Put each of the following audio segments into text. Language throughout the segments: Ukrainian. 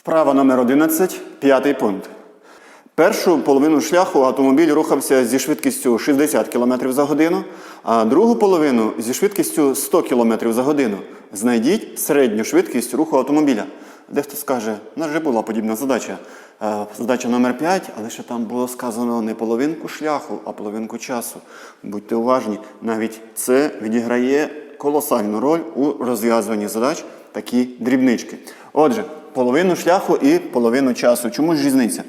Вправа номер 11, п'ятий пункт. Першу половину шляху автомобіль рухався зі швидкістю 60 км за годину, а другу половину зі швидкістю 100 км за годину. Знайдіть середню швидкість руху автомобіля. Дехто скаже, у нас вже була подібна задача. Е, Задача номер 5, але ще там було сказано не половинку шляху, а половинку часу. Будьте уважні, навіть це відіграє колосальну роль у розв'язуванні задач такі дрібнички. Отже, половину шляху і половину часу. Чому ж різниця?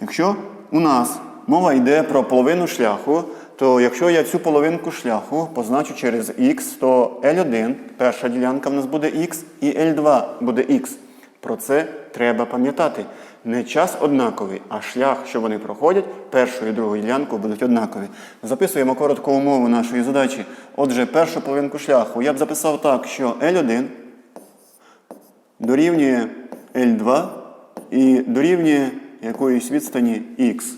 Якщо у нас мова йде про половину шляху, то якщо я цю половинку шляху позначу через х, то L1, перша ділянка в нас буде х, і L2 буде х. Про це треба пам'ятати. Не час однаковий, а шлях, що вони проходять, першу і другу ділянку будуть однакові. Записуємо коротку умову нашої задачі. Отже, першу половинку шляху я б записав так, що L1 дорівнює L2 і дорівнює якоїсь відстані X.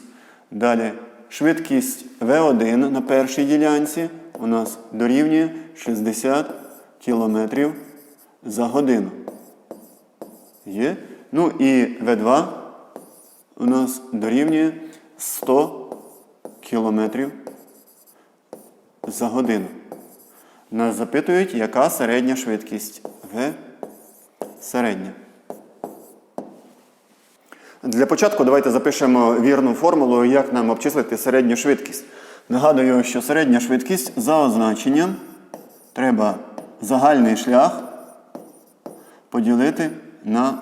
Далі швидкість V1 на першій ділянці у нас дорівнює 60 км за годину. Є. Ну і V2 у нас дорівнює 100 км за годину. Нас запитують, яка середня швидкість В середня. Для початку давайте запишемо вірну формулу, як нам обчислити середню швидкість. Нагадую, що середня швидкість за означенням треба загальний шлях поділити на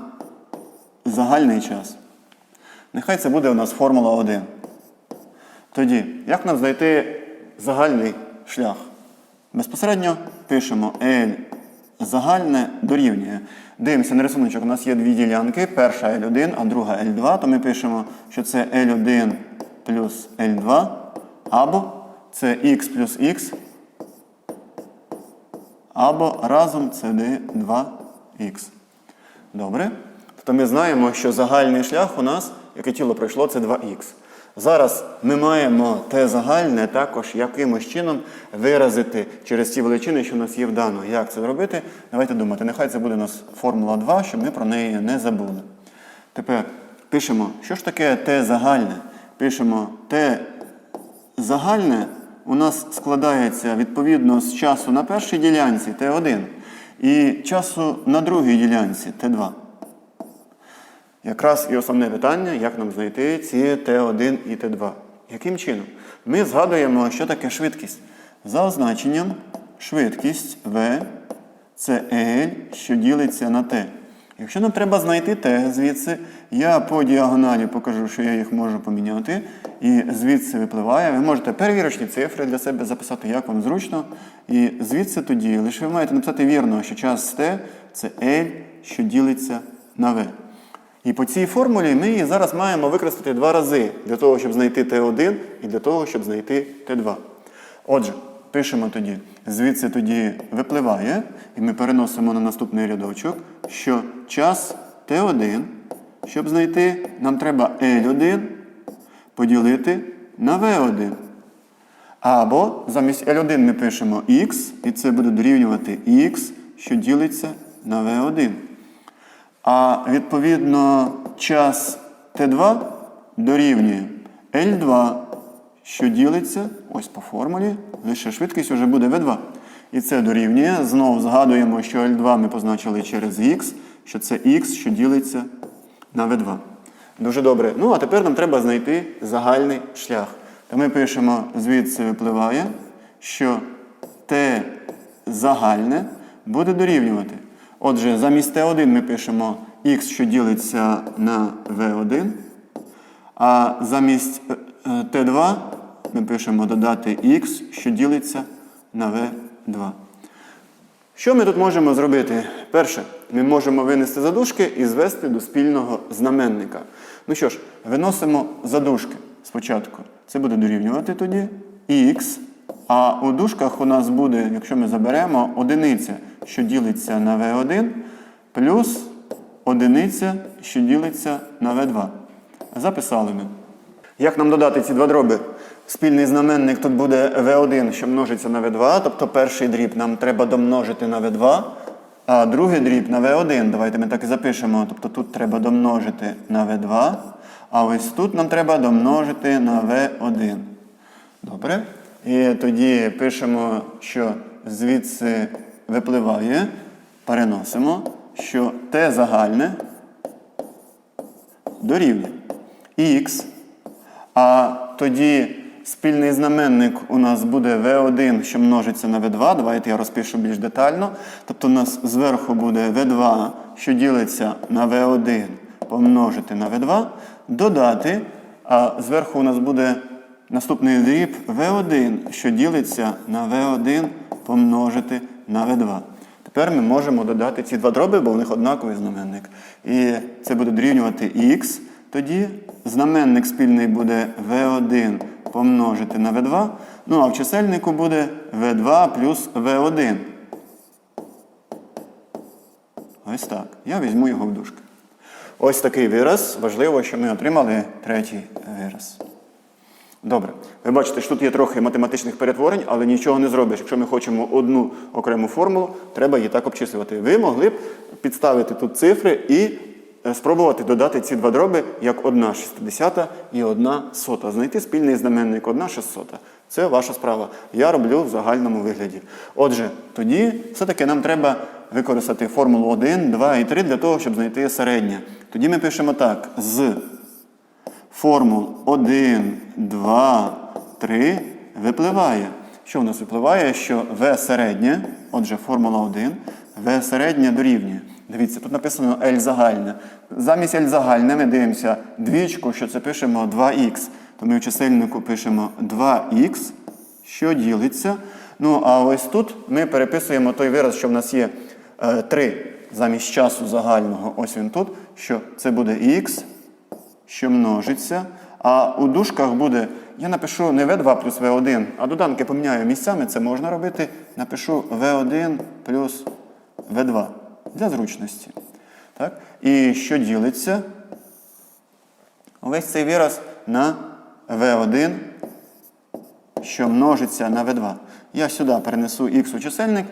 загальний час. Нехай це буде у нас формула 1. Тоді, як нам знайти загальний шлях? Безпосередньо пишемо L загальне дорівнює. Дивимося на рисуночок. У нас є дві ділянки. Перша L1, а друга L2. То ми пишемо, що це L1 плюс L2. Або це X плюс X. Або разом це d 2х. Добре? Тобто ми знаємо, що загальний шлях у нас, яке тіло пройшло, це 2х. Зараз ми маємо те загальне також якимось чином виразити через ті величини, що у нас є вдано. Як це зробити? Давайте думати. Нехай це буде у нас формула 2, щоб ми про неї не забули. Тепер пишемо, що ж таке те загальне? Пишемо те загальне у нас складається відповідно з часу на першій ділянці Т1 і часу на другій ділянці Т2. Якраз і основне питання, як нам знайти ці Т1 і Т2. Яким чином? Ми згадуємо, що таке швидкість. За означенням, швидкість V це L, що ділиться на T. Якщо нам треба знайти T звідси, я по діагоналі покажу, що я їх можу поміняти. І звідси випливає. Ви можете перевірочні цифри для себе записати, як вам зручно. І звідси тоді лише ви маєте написати вірно, що час T це L, що ділиться на V. І по цій формулі ми її зараз маємо використати два рази для того, щоб знайти Т1 і для того, щоб знайти Т2. Отже, пишемо тоді, звідси тоді випливає, і ми переносимо на наступний рядочок, що час Т1, щоб знайти, нам треба L1 поділити на V1. Або замість L1 ми пишемо X, і це буде дорівнювати X, що ділиться на V1. А відповідно час Т2 дорівнює L2, що ділиться, ось по формулі, лише швидкість вже буде V2. І це дорівнює. Знову згадуємо, що L2 ми позначили через X, що це X, що ділиться на V2. Дуже добре. Ну, а тепер нам треба знайти загальний шлях. То ми пишемо, звідси випливає, що Т загальне буде дорівнювати. Отже, замість Т1 ми пишемо х, що ділиться на В1, а замість е, е, Т2 ми пишемо додати х, що ділиться на В2. Що ми тут можемо зробити? Перше, ми можемо винести задушки і звести до спільного знаменника. Ну що ж, виносимо задушки спочатку. Це буде дорівнювати тоді х. А у дужках у нас буде, якщо ми заберемо, одиниця, що ділиться на V1, плюс одиниця, що ділиться на V2. Записали ми. Як нам додати ці два дроби? Спільний знаменник тут буде V1, що множиться на V2, тобто перший дріб нам треба домножити на V2. А другий дріб на V1. Давайте ми так і запишемо. Тобто тут треба домножити на V2, а ось тут нам треба домножити на V1. Добре? І тоді пишемо, що звідси випливає, переносимо, що Т загальне дорівнює Х. А тоді спільний знаменник у нас буде V1, що множиться на V2. Давайте я розпишу більш детально. Тобто у нас зверху буде V2, що ділиться на V1 помножити на V2, додати, а зверху у нас буде наступний дріб V1, що ділиться на V1 помножити на V2. Тепер ми можемо додати ці два дроби, бо у них однаковий знаменник. І це буде дорівнювати х. Тоді знаменник спільний буде v1 помножити на v2. Ну а в чисельнику буде v2 плюс v1. Ось так. Я візьму його в дужки. Ось такий вираз. Важливо, що ми отримали третій вираз. Добре. Ви бачите, що тут є трохи математичних перетворень, але нічого не зробиш. Якщо ми хочемо одну окрему формулу, треба її так обчислювати. Ви могли б підставити тут цифри і е, спробувати додати ці два дроби як одна шістдесята і одна сота. Знайти спільний знаменник одна шістсота. Це ваша справа. Я роблю в загальному вигляді. Отже, тоді все-таки нам треба використати формулу 1, 2 і 3 для того, щоб знайти середнє. Тоді ми пишемо так: з формул 1, 2, 3 випливає. Що в нас випливає? Що В середнє, отже, формула 1, В середнє дорівнює. Дивіться, тут написано L загальне. Замість L загальне ми дивимося двічку, що це пишемо 2х. То ми в чисельнику пишемо 2х, що ділиться. Ну, а ось тут ми переписуємо той вираз, що в нас є е, 3 замість часу загального. Ось він тут, що це буде х що множиться. А у дужках буде, я напишу не V2 плюс V1, а доданки поміняю місцями, це можна робити. Напишу V1 плюс V2 для зручності. Так? І що ділиться? Увесь цей вираз на V1, що множиться на V2. Я сюди перенесу х у чисельник,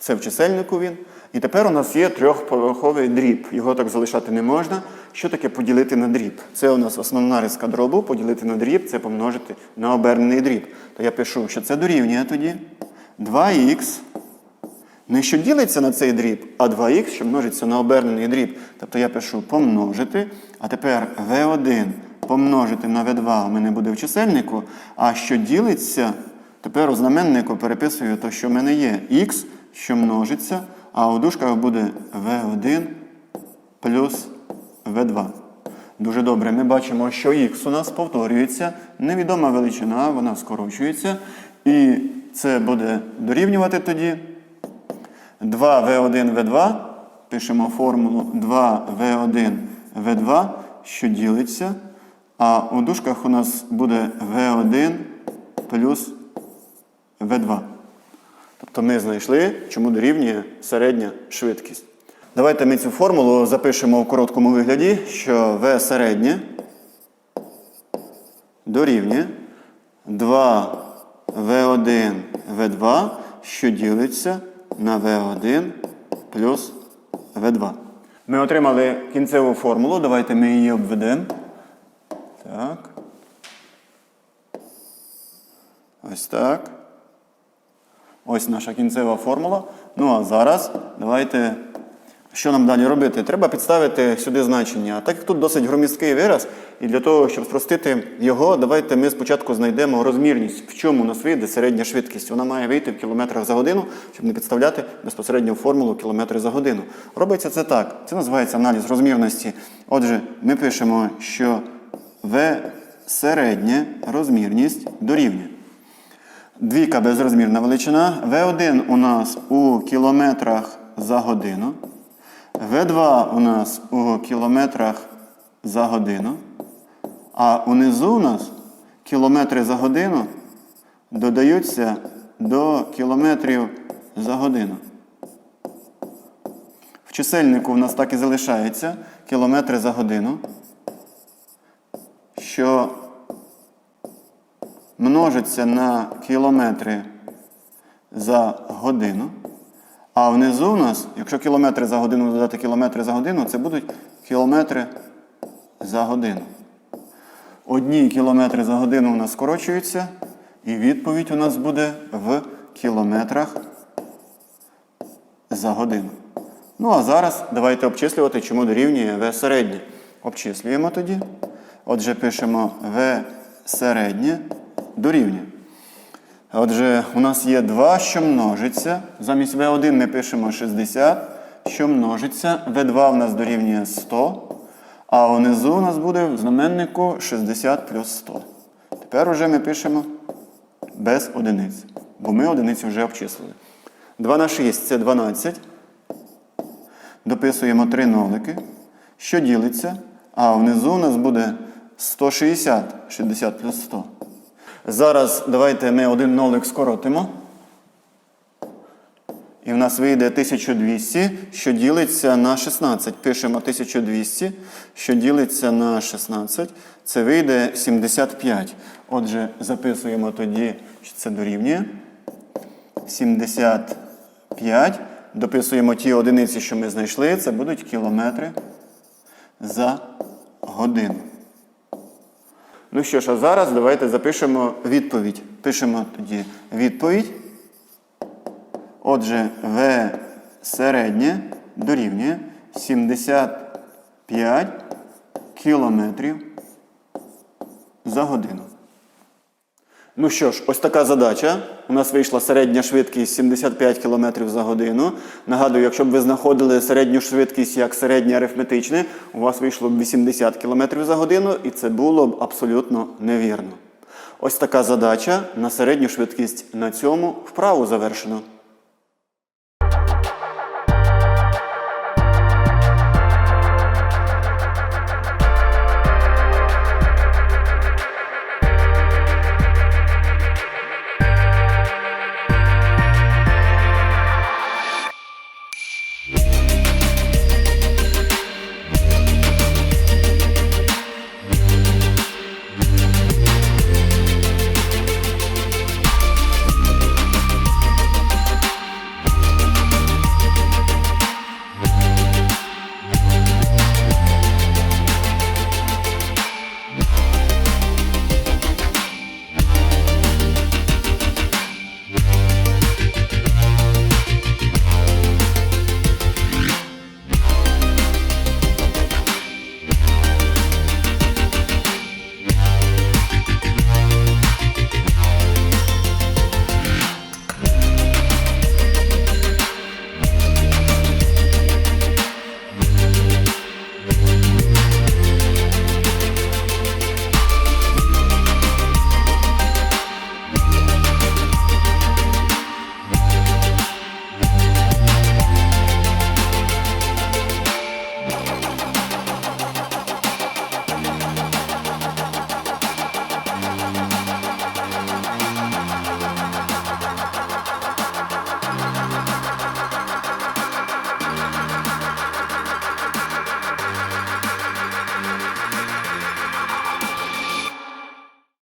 це в чисельнику він. І тепер у нас є трьохповерховий дріб. Його так залишати не можна. Що таке поділити на дріб? Це у нас основна риска дробу. Поділити на дріб це помножити на обернений дріб. То я пишу, що це дорівнює тоді 2х. Не що ділиться на цей дріб, а 2х, що множиться на обернений дріб. Тобто я пишу помножити, а тепер v1 помножити на v2 у мене буде в чисельнику. А що ділиться, тепер у знаменнику переписую те, що в мене є х, що множиться, а у дужках буде v1 плюс v2. Дуже добре. Ми бачимо, що х у нас повторюється. Невідома величина, вона скорочується. І це буде дорівнювати тоді 2v1v2. Пишемо формулу 2v1v2, що ділиться. А у дужках у нас буде v1 плюс v2. Тобто ми знайшли, чому дорівнює середня швидкість. Давайте ми цю формулу запишемо в короткому вигляді, що V середнє дорівнює 2V1 V2, що ділиться на V1 плюс V2. Ми отримали кінцеву формулу. Давайте ми її обведемо. Так. Ось так. Ось наша кінцева формула. Ну а зараз давайте. Що нам далі робити? Треба підставити сюди значення. Так як тут досить громісткий вираз, і для того, щоб спростити його, давайте ми спочатку знайдемо розмірність, в чому у нас вийде середня швидкість. Вона має вийти в кілометрах за годину, щоб не підставляти безпосередньо формулу кілометри за годину. Робиться це так. Це називається аналіз розмірності. Отже, ми пишемо, що В середня розмірність дорівнює. Двійка безрозмірна величина. В1 у нас у кілометрах за годину. В2 у нас у кілометрах за годину. А унизу у нас кілометри за годину додаються до кілометрів за годину. В чисельнику у нас так і залишається кілометри за годину, що множиться на кілометри за годину. А внизу у нас, якщо кілометри за годину додати кілометри за годину, це будуть кілометри за годину. Одні кілометри за годину у нас скорочуються, і відповідь у нас буде в кілометрах за годину. Ну а зараз давайте обчислювати, чому дорівнює В середнє. Обчислюємо тоді. Отже, пишемо В середнє дорівнює. Отже, у нас є 2, що множиться. Замість В1 ми пишемо 60, що множиться. В2 у нас дорівнює 100. А внизу у нас буде в знаменнику 60 плюс 100. Тепер уже ми пишемо без одиниць, бо ми одиниці вже обчислили. 2 на 6 це 12. Дописуємо 3 нолики, що ділиться, а внизу у нас буде 160, 60 плюс 100. Зараз давайте ми один нолик скоротимо. І в нас вийде 1200, що ділиться на 16. Пишемо 1200, що ділиться на 16. Це вийде 75. Отже, записуємо тоді, що це дорівнює. 75. Дописуємо ті одиниці, що ми знайшли. Це будуть кілометри за годину. Ну що ж, а зараз давайте запишемо відповідь. Пишемо тоді відповідь. Отже, В середнє дорівнює 75 кілометрів за годину. Ну що ж, ось така задача. У нас вийшла середня швидкість 75 км за годину. Нагадую, якщо б ви знаходили середню швидкість як середнє арифметичне, у вас вийшло б 80 км за годину, і це було б абсолютно невірно. Ось така задача на середню швидкість на цьому вправу завершено.